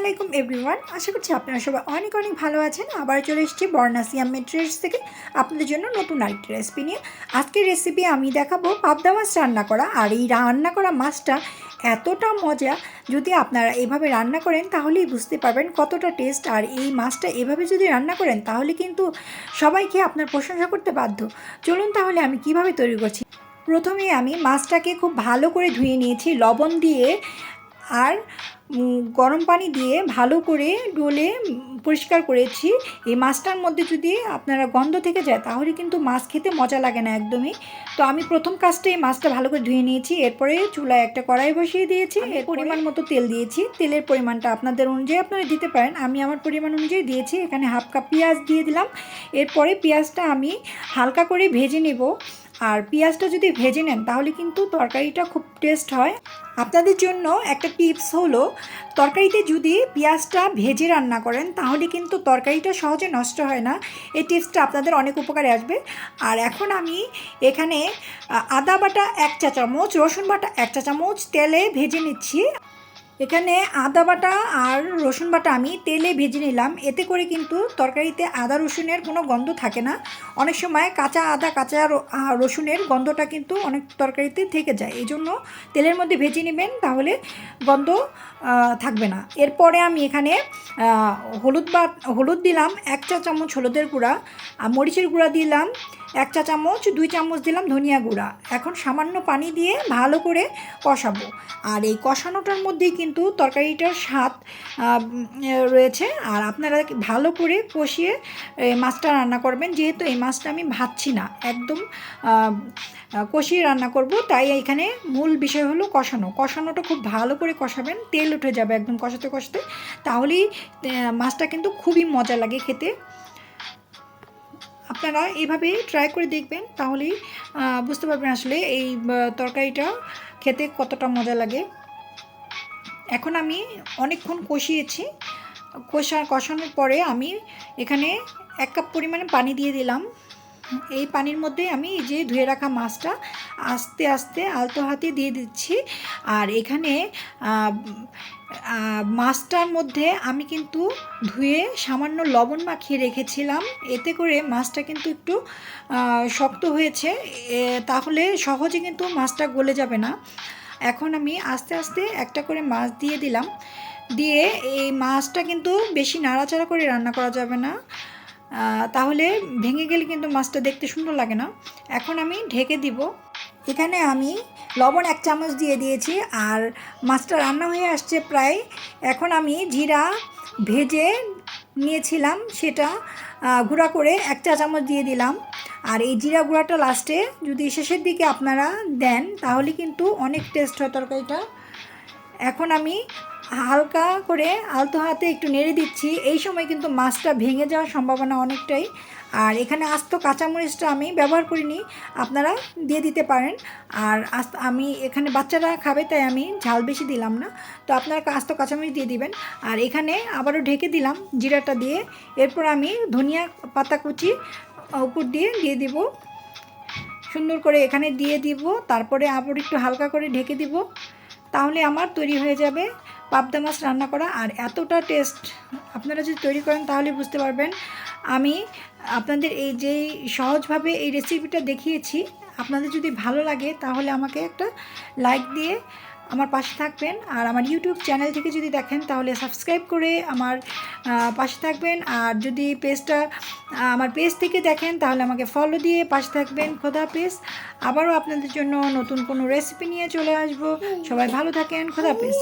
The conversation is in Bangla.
আলাইকুম এভরিওয়ান। আশা করছি আপনারা সবাই অনেক অনেক ভালো আছেন। আবার চলে এসেছি বর্ণাসিয়াম মেট্রেস থেকে আপনাদের জন্য নতুন আরেকটি রেসিপি নিয়ে। আজকের রেসিপি আমি দেখাবো পাবদা মাছ রান্না করা। আর এই রান্না করা মাছটা এতটা মজা, যদি আপনারা এভাবে রান্না করেন তাহলেই বুঝতে পারবেন কতটা টেস্ট আর এই মাছটা এভাবে যদি রান্না করেন তাহলে কিন্তু সবাইকে আপনার প্রশংসা করতে বাধ্য। চলুন তাহলে আমি কীভাবে তৈরি করছি? প্রথমে আমি মাছটাকে খুব ভালো করে ধুয়ে নিয়েছি, লবণ দিয়ে। আর গরম পানি দিয়ে ভালো করে ডলে পরিষ্কার করেছি। এই মাছটার মধ্যে যদি আপনারা গন্ধ থেকে যায় তাহলে কিন্তু মাছ খেতে মজা লাগে না একদমই। তো আমি প্রথম কাজটা এই মাছটা ভালো করে ধুয়ে নিয়েছি। এরপরে চুলায় একটা কড়াই বসিয়ে দিয়েছি। এর পরিমাণ মতো তেল দিয়েছি। তেলের পরিমাণটা আপনাদের অনুযায়ী আপনারা দিতে পারেন। আমি আমার পরিমাণ অনুযায়ী দিয়েছি। এখানে হাফ কাপ পেঁয়াজ দিয়ে দিলাম। এরপরে পেঁয়াজটা আমি হালকা করে ভেজে নেব। আর পেঁয়াজটা যদি ভেজে নেন, তাহলে কিন্তু তরকারিটা খুব টেস্ট হয়। আপনাদের জন্য একটা টিপস হলো, তরকারিতে যদি পেঁয়াজটা ভেজে রান্না করেন, তাহলে কিন্তু তরকারিটা সহজে নষ্ট হয় না। এই টিপসটা আপনাদের অনেক উপকারে আসবে। আর এখন আমি এখানে আদা বাটা এক চা চামচ রসুন বাটা এক চা চামচ তেলে ভেজে নিচ্ছি। এখানে আদা বাটা আর রসুন বাটা আমি তেলে ভেজে নিলাম। এতে করে কিন্তু তরকারিতে আদা রসুনের কোনো গন্ধ থাকে না। অনেক সময় কাঁচা আদা, কাঁচা রসুনের গন্ধটা কিন্তু অনেক তরকারিতে থেকে যায়। এই জন্য তেলের মধ্যে ভেজে নেবেন, তাহলে গন্ধ থাকবে না। এরপরে আমি এখানে হলুদ বা, হলুদ দিলাম, এক চা চামচ হলুদের গুঁড়া আর মরিচের গুঁড়া দিলাম এক চা চামচ, দুই চামচ দিলাম ধনিয়া গুঁড়া। এখন সামান্য পানি দিয়ে ভালো করে কষাবো। আর এই কষানোটার মধ্যেই কিন্তু তরকারিটার স্বাদ রয়েছে। আর আপনারা ভালো করে কষিয়ে মাছটা রান্না করবেন। যেহেতু এই মাছটা আমি ভাজছি না, একদম কষিয়ে রান্না করব। তাই এখানে মূল বিষয় হলো কষানো। কষানোটা খুব ভালো করে কষাবেন, তেল উঠে যাবে একদম কষাতে কষাতে। তাহলেই মাছটা কিন্তু খুবই মজা লাগে খেতে। আপনারা এইভাবে ট্রাই করে দেখবেন, তাহলেই বুঝতে পারবেন আসলে এই তরকারিটা খেতে কতটা মজা লাগে। এখন আমি অনেকক্ষণ কষিয়েছি। কষা কষানোর পরে আমি এখানে এক কাপ পরিমাণে পানি দিয়ে দিলাম। এই পানির মধ্যে আমি যে ধুয়ে রাখা মাছটা আস্তে আস্তে আলতো হাতে দিয়ে দিচ্ছি। আর এখানে মাছটার মধ্যে আমি কিন্তু ধুয়ে সামান্য লবণ মাখিয়ে রেখেছিলাম। এতে করে মাছটা কিন্তু একটু শক্ত হয়েছে। তাহলে সহজে কিন্তু মাছটা গলে যাবে না। এখন আমি আস্তে আস্তে একটা করে মাছ দিয়ে দিলাম। দিয়ে এই মাছটা কিন্তু বেশি নাড়াচাড়া করে রান্না করা যাবে না। তাহলে ভেঙে গেলে কিন্তু মাছটা দেখতে সুন্দর লাগে না। এখন আমি ঢেকে দিব। এখানে আমি লবণ এক চামচ দিয়ে দিয়েছি আর মাছটা রান্না হয়ে আসছে প্রায়। এখন আমি জিরা ভেজে নিয়েছিলাম সেটা গুঁড়া করে এক চা চামচ দিয়ে দিলাম। আর এই জিরা গুঁড়াটা লাস্টে যদি শেষের দিকে আপনারা দেন তাহলে কিন্তু অনেক টেস্ট হয় তরকারিটা। এখন আমি হালকা করে আলতো হাতে একটু নেড়ে দিচ্ছি। এই সময় কিন্তু মাছটা ভেঙে যাওয়ার সম্ভাবনা অনেকটাই। আর এখানে আস্ত কাঁচামরিচটা আমি ব্যবহার করিনি। আপনারা দিয়ে দিতে পারেন। আর আস্ত, আমি এখানে বাচ্চারা খাবে, তাই আমি ঝাল বেশি দিলাম না। তো আপনারা আস্ত কাঁচামরিচ দিয়ে দিবেন। আর এখানে আবারও ঢেকে দিলাম জিরাটা দিয়ে। এরপর আমি ধনিয়া পাতা কুচি উপর দিয়ে দিয়ে দিব। সুন্দর করে এখানে দিয়ে দিব। তারপরে আবার একটু হালকা করে ঢেকে দিব। তাহলে আমার তৈরি হয়ে যাবে। পাবদা মাছ রান্না করা আর এতটা টেস্ট আপনারা যদি তৈরি করেন তাহলে বুঝতে পারবেন। আমি আপনাদের এই যে সহজভাবে এই রেসিপিটা দেখিয়েছি, আপনাদের যদি ভালো লাগে তাহলে আমাকে একটা লাইক দিয়ে আমার পাশে থাকবেন। আর আমার ইউটিউব চ্যানেল থেকে যদি দেখেন তাহলে সাবস্ক্রাইব করে আমার পাশে থাকবেন। আর যদি পেজটা আমার পেজ থেকে দেখেন তাহলে আমাকে ফলো দিয়ে পাশে থাকবেন খোদা পেজ আবারও আপনাদের জন্য নতুন কোনো রেসিপি নিয়ে চলে আসব। সবাই ভালো থাকেন। খোদা পেজ